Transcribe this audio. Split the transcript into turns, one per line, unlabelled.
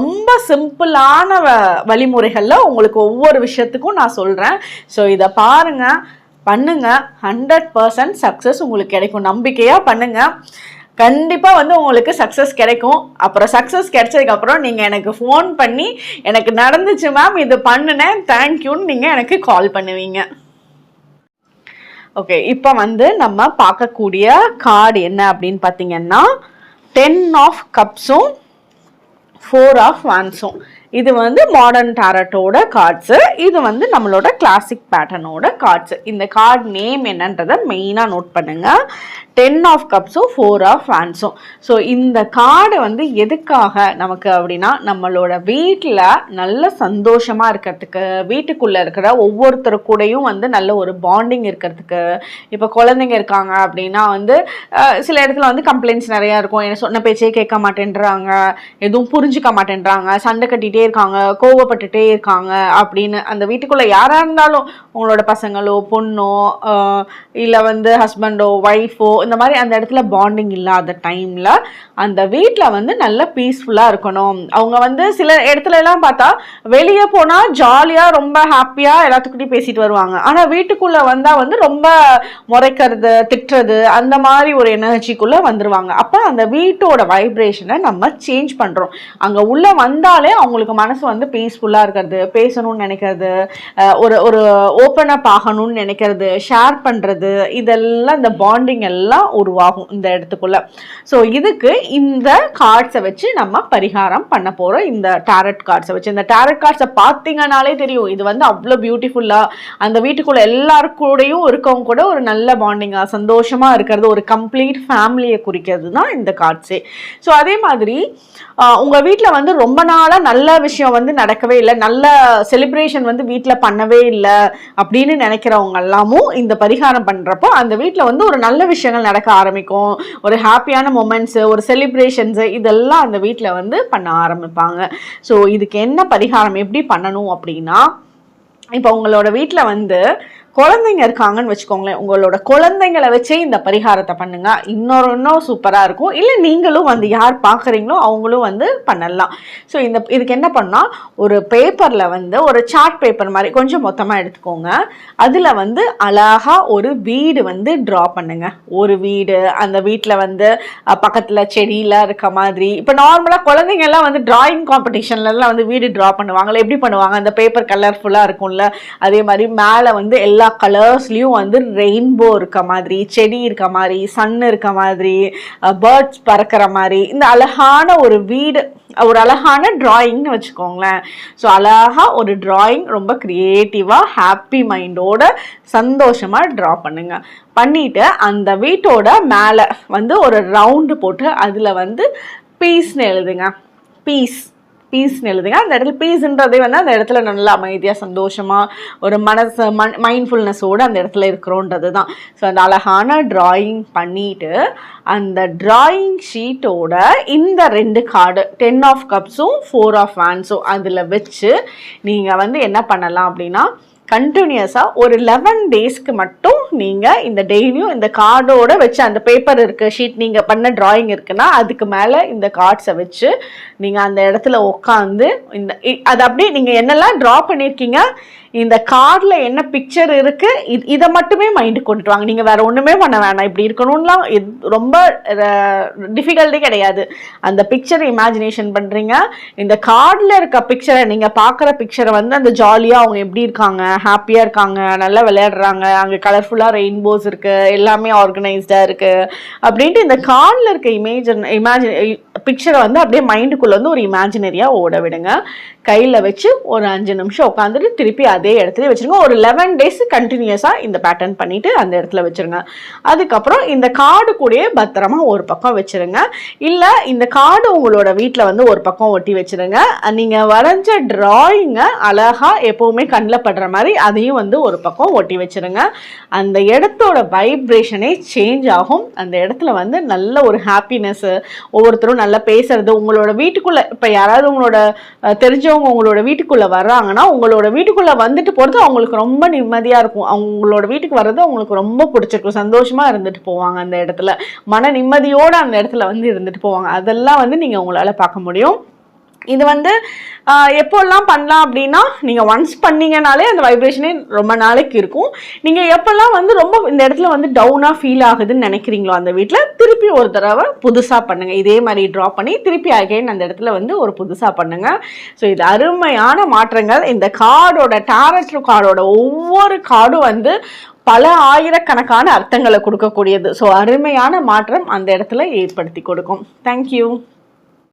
ரொம்ப சிம்பிளான வ- வழிமுறைகளில் உங்களுக்கு ஒவ்வொரு விஷயத்துக்கும் நான் சொல்கிறேன் ஸோ இதை பாருங்கள் பண்ணுங்கள் ஹண்ட்ரட் பர்சன்ட் சக்ஸஸ் உங்களுக்கு கிடைக்கும். நம்பிக்கையாக பண்ணுங்கள் கண்டிப்பாக வந்து உங்களுக்கு சக்ஸஸ் கிடைக்கும். அப்புறம் சக்ஸஸ் கிடைச்சதுக்கப்புறம் நீங்கள் எனக்கு ஃபோன் பண்ணி எனக்கு நடந்துச்சு மேம் இது பண்ணினேன். தேங்க்யூன்னு நீங்கள் எனக்கு கால் பண்ணுவீங்க. ஓகே இப்போ வந்து நம்ம பார்க்கக்கூடிய கார்டு என்ன அப்படின்னு பார்த்தீங்கன்னா டென் ஆஃப் கப்ஸும் ஃபோர் ஆஃப் வான்ஸும் இது வந்து மாடர்ன் டேரட்டோட கார்ட்ஸு இது வந்து நம்மளோட கிளாசிக் பேட்டர்னோட கார்ட்ஸு இந்த கார்டு நேம் என்னன்றதை மெயினாக நோட் பண்ணுங்கள் டென் ஆஃப் கப்ஸும் ஃபோர் ஆஃப் ஃபேன்ஸும் ஸோ இந்த கார்டு வந்து எதுக்காக நமக்கு அப்படின்னா நம்மளோட வீட்டில் நல்ல சந்தோஷமாக இருக்கிறதுக்கு வீட்டுக்குள்ளே இருக்கிற ஒவ்வொருத்தர் கூடயும் வந்து நல்ல ஒரு பாண்டிங் இருக்கிறதுக்கு இப்போ குழந்தைங்க இருக்காங்க அப்படின்னா வந்து சில இடத்துல வந்து கம்ப்ளைண்ட்ஸ் நிறையா இருக்கும். என்ன சொன்ன பேச்சே கேட்க மாட்டேன்றாங்க எதுவும் புரிஞ்சுக்க மாட்டேன்றாங்க சண்டை கட்டிகிட்டே இருக்காங்க கோவப்பட்டுட்டே இருக்காங்க அப்படின்னு அந்த வீட்டுக்குள்ளே யாராக இருந்தாலும் உங்களோட பசங்களோ பொண்ணோ இல்லை வந்து ஹஸ்பண்டோ ஒய்ஃபோ இந்த மாதிரி அந்த இடத்துல பாண்டிங் இல்லாத டைமில் அந்த வீட்டில் வந்து நல்ல பீஸ்ஃபுல்லாக இருக்கணும். அவங்க வந்து சில இடத்துல எல்லாம் பார்த்தா வெளியே போனால் ஜாலியாக ரொம்ப ஹாப்பியாக எல்லாத்துக்கிட்டையும் பேசிட்டு வருவாங்க. ஆனால் வீட்டுக்குள்ளே வந்தால் வந்து ரொம்ப முறைக்கிறது திட்டுறது அந்த மாதிரி ஒரு எனர்ஜிக்குள்ளே வந்துடுவாங்க அப்போ அந்த வீட்டோட வைப்ரேஷனை நம்ம சேஞ்ச் பண்ணுறோம் அங்கே உள்ளே வந்தாலே அவங்களுக்கு மனசு வந்து பீஸ்ஃபுல்லாக இருக்கிறது பேசணும்னு நினைக்கிறது ஒரு ஒரு ஓப்பன் அப் ஆகணும்னு நினைக்கிறது ஷேர் பண்ணுறது இதெல்லாம் இந்த பாண்டிங் எல்லாம் உருவாகும் இந்த இடத்துக்குள்ள. ஸோ இதுக்கு இந்த கார்ட்ஸை வச்சு நம்ம பரிகாரம் பண்ண போகிறோம் இந்த டேரட் கார்ட்ஸை வச்சு. இந்த டேரட் கார்ட்ஸை பார்த்தீங்கனாலே தெரியும். இது வந்து அவ்வளோ பியூட்டிஃபுல்லாக அந்த வீட்டுக்குள்ள எல்லாருக்கூடையும் இருக்கவங்க கூட ஒரு நல்ல பாண்டிங்காக சந்தோஷமாக இருக்கிறது ஒரு கம்ப்ளீட் ஃபேமிலியை குறிக்கிறது தான் இந்த கார்ட்ஸே ஸோ அதே மாதிரி உங்கள் வீட்டில் வந்து ரொம்ப நாளாக நல்ல விஷயம் வந்து நடக்கவே இல்லை. நல்ல செலிப்ரேஷன் வந்து வீட்டில் பண்ணவே இல்லை அப்படின்னு நினைக்கிறவங்க எல்லாமும் இந்த பரிகாரம் பண்ணுறப்போ அந்த வீட்டில் வந்து ஒரு நல்ல விஷயங்கள் நடக்க ஆரம்பிக்கும். ஒரு ஹாப்பியான மொமெண்ட்ஸு ஒரு செலிப்ரேஷன்ஸு இதெல்லாம் அந்த வீட்டில் வந்து பண்ண ஆரம்பிப்பாங்க. ஸோ இதுக்கு என்ன பரிகாரம் எப்படி பண்ணணும் அப்படின்னா இப்போ உங்களோட வீட்டில் வந்து குழந்தைங்க இருக்காங்கன்னு வச்சுக்கோங்களேன் உங்களோட குழந்தைங்களை வச்சே இந்த பரிகாரத்தை பண்ணுங்க. இன்னொரு இன்னும் சூப்பராக இருக்கும். இல்லை நீங்களும் வந்து யார் பார்க்குறீங்களோ அவங்களும் வந்து பண்ணலாம். ஸோ இந்த இதுக்கு என்ன பண்ணால் ஒரு பேப்பரில் வந்து ஒரு சார்ட் பேப்பர் மாதிரி கொஞ்சம் மொத்தமாக எடுத்துக்கோங்க. அதில் வந்து அழகாக ஒரு வீடு வந்து ட்ரா பண்ணுங்க. ஒரு வீடு அந்த வீட்டில் வந்து பக்கத்தில் செடியெலாம் இருக்க மாதிரி. இப்போ நார்மலாக குழந்தைங்கள்லாம் வந்து டிராயிங் காம்படிஷன்லலாம் வந்து வீடு ட்ரா பண்ணுவாங்களே எப்படி பண்ணுவாங்க? அந்த பேப்பர் கலர்ஃபுல்லாக இருக்கும்ல. அதே மாதிரி மேலே வந்து எல்லா எல்லா கலர்ஸ்லேயும் வந்து ரெயின்போ இருக்க மாதிரி செடி இருக்க மாதிரி சன் இருக்க மாதிரி பேர்ட்ஸ் பறக்கிற மாதிரி இந்த அழகான ஒரு வீடு ஒரு அழகான ட்ராயிங்னு வச்சுக்கோங்களேன். ஸோ அழகாக ஒரு ட்ராயிங் ரொம்ப க்ரியேட்டிவாக ஹாப்பி மைண்டோட சந்தோஷமாக ட்ரா பண்ணுங்கள் பண்ணிவிட்டு அந்த வீட்டோட மேலே வந்து ஒரு ரவுண்டு போட்டு அதில் வந்து பீஸ்னு எழுதுங்க. பீஸ் பீஸ்னு எழுதுங்க. அந்த இடத்துல பீஸ்ன்றதே வந்து அந்த இடத்துல நல்லா அமைதியாக சந்தோஷமாக ஒரு மனசு மண் மைண்ட்ஃபுல்னஸோடு அந்த இடத்துல இருக்கிறோன்றது தான் ஸோ அந்த அழகான ட்ராயிங் பண்ணிவிட்டு அந்த ட்ராயிங் ஷீட்டோட இந்த ரெண்டு கார்டு டென் ஆஃப் கப்ஸும் ஃபோர் ஆஃப் ஹேண்ட்ஸும் அதில் வச்சு நீங்கள் வந்து என்ன பண்ணலாம் அப்படின்னா கண்டினியூஸாக ஒரு லெவன் டேஸ்க்கு மட்டும் நீங்கள் இந்த டெய்லியும் இந்த கார்டோட வச்சு அந்த பேப்பர் இருக்குது ஷீட் நீங்கள் பண்ண ட்ராயிங் இருக்குன்னா அதுக்கு மேலே இந்த கார்ட்ஸை வச்சு நீங்கள் அந்த இடத்துல உட்காந்து இந்த அது அப்படியே நீங்கள் என்னெல்லாம் ட்ரா பண்ணியிருக்கீங்க இந்த கார்டில் என்ன பிக்சர் இருக்குது இது இதை மட்டுமே மைண்டுக்கு கொண்டுட்டு வாங்க. நீங்கள் வேறு ஒன்றுமே பண்ண வேணாம். இப்படி இருக்கணும்லாம் ரொம்ப டிஃபிகல்ட்டே கிடையாது. அந்த பிக்சரை இமேஜினேஷன் பண்ணுறீங்க இந்த கார்டில் இருக்க பிக்சரை நீங்கள் பார்க்குற பிக்சரை வந்து அந்த ஜாலியாக அவங்க எப்படி இருக்காங்க ஹாப்பியாக இருக்காங்க நல்லா விளையாடுறாங்க அங்கே கலர்ஃபுல் ஃபுல்லாக ரெயின்போஸ் இருக்குது எல்லாமே ஆர்கனைஸ்டாக இருக்குது அப்படின்ட்டு இந்த கார்டில் இருக்க இமேஜ் இமேஜின் பிக்சரை வந்து அப்படியே மைண்டுக்குள்ளே வந்து ஒரு இமேஜினரியாக ஓட விடுங்க. கையில் வச்சு ஒரு அஞ்சு நிமிஷம் உட்காந்துட்டு திருப்பி அதே இடத்துல வச்சுருங்க. ஒரு லெவன் டேஸ் கண்டினியூஸாக இந்த பேட்டர்ன் பண்ணிவிட்டு அந்த இடத்துல வச்சுருங்க. அதுக்கப்புறம் இந்த கார்டு கூடயே பத்திரமா ஒரு பக்கம் வச்சுருங்க. இல்லை இந்த கார்டு உங்களோட வீட்டில் வந்து ஒரு பக்கம் ஒட்டி வச்சுருங்க. நீங்கள் வரைஞ்ச ட்ராயிங்கை அழகாக எப்போவுமே கண்ணில் படுற மாதிரி அதையும் வந்து ஒரு பக்கம் ஒட்டி வச்சுருங்க. அந்த இடத்தோட வைப்ரேஷனே சேஞ்ச் ஆகும். அந்த இடத்துல வந்து நல்ல ஒரு ஹாப்பினஸ்ஸு ஒவ்வொருத்தரும் நல்லா பேசுறது உங்களோட வீட்டுக்குள்ளே இப்போ யாராவது உங்களோட தெரிஞ்சவங்க உங்களோட வீட்டுக்குள்ளே வர்றாங்கன்னா உங்களோட வீட்டுக்குள்ளே வந்துட்டு போகிறது அவங்களுக்கு ரொம்ப நிம்மதியாக இருக்கும். அவங்களோட வீட்டுக்கு வர்றது அவங்களுக்கு ரொம்ப பிடிச்சிருக்கும். சந்தோஷமாக இருந்துட்டு போவாங்க அந்த இடத்துல. மன நிம்மதியோடு அந்த இடத்துல வந்து இருந்துட்டு போவாங்க. அதெல்லாம் வந்து நீங்கள் உங்களால் பார்க்க முடியும். இது வந்து எப்போல்லாம் பண்ணலாம் அப்படின்னா நீங்கள் ஒன்ஸ் பண்ணீங்கனாலே அந்த வைப்ரேஷனே ரொம்ப நாளைக்கு இருக்கும். நீங்கள் எப்போல்லாம் வந்து ரொம்ப இந்த இடத்துல வந்து டவுனாக ஃபீல் ஆகுதுன்னு நினைக்கிறீங்களோ அந்த வீட்டில் திருப்பி ஒரு தடவை புதுசாக பண்ணுங்கள் இதே மாதிரி ட்ரா பண்ணி திருப்பி அகைன் அந்த இடத்துல வந்து ஒரு புதுசாக பண்ணுங்கள் ஸோ இது அருமையான மாற்றங்கள். இந்த கார்டோட டேரட் கார்டோட ஒவ்வொரு கார்டும் வந்து பல ஆயிரக்கணக்கான அர்த்தங்களை கொடுக்கக்கூடியது. ஸோ அருமையான மாற்றம் அந்த இடத்துல ஏற்படுத்தி கொடுக்கும். தேங்க்யூ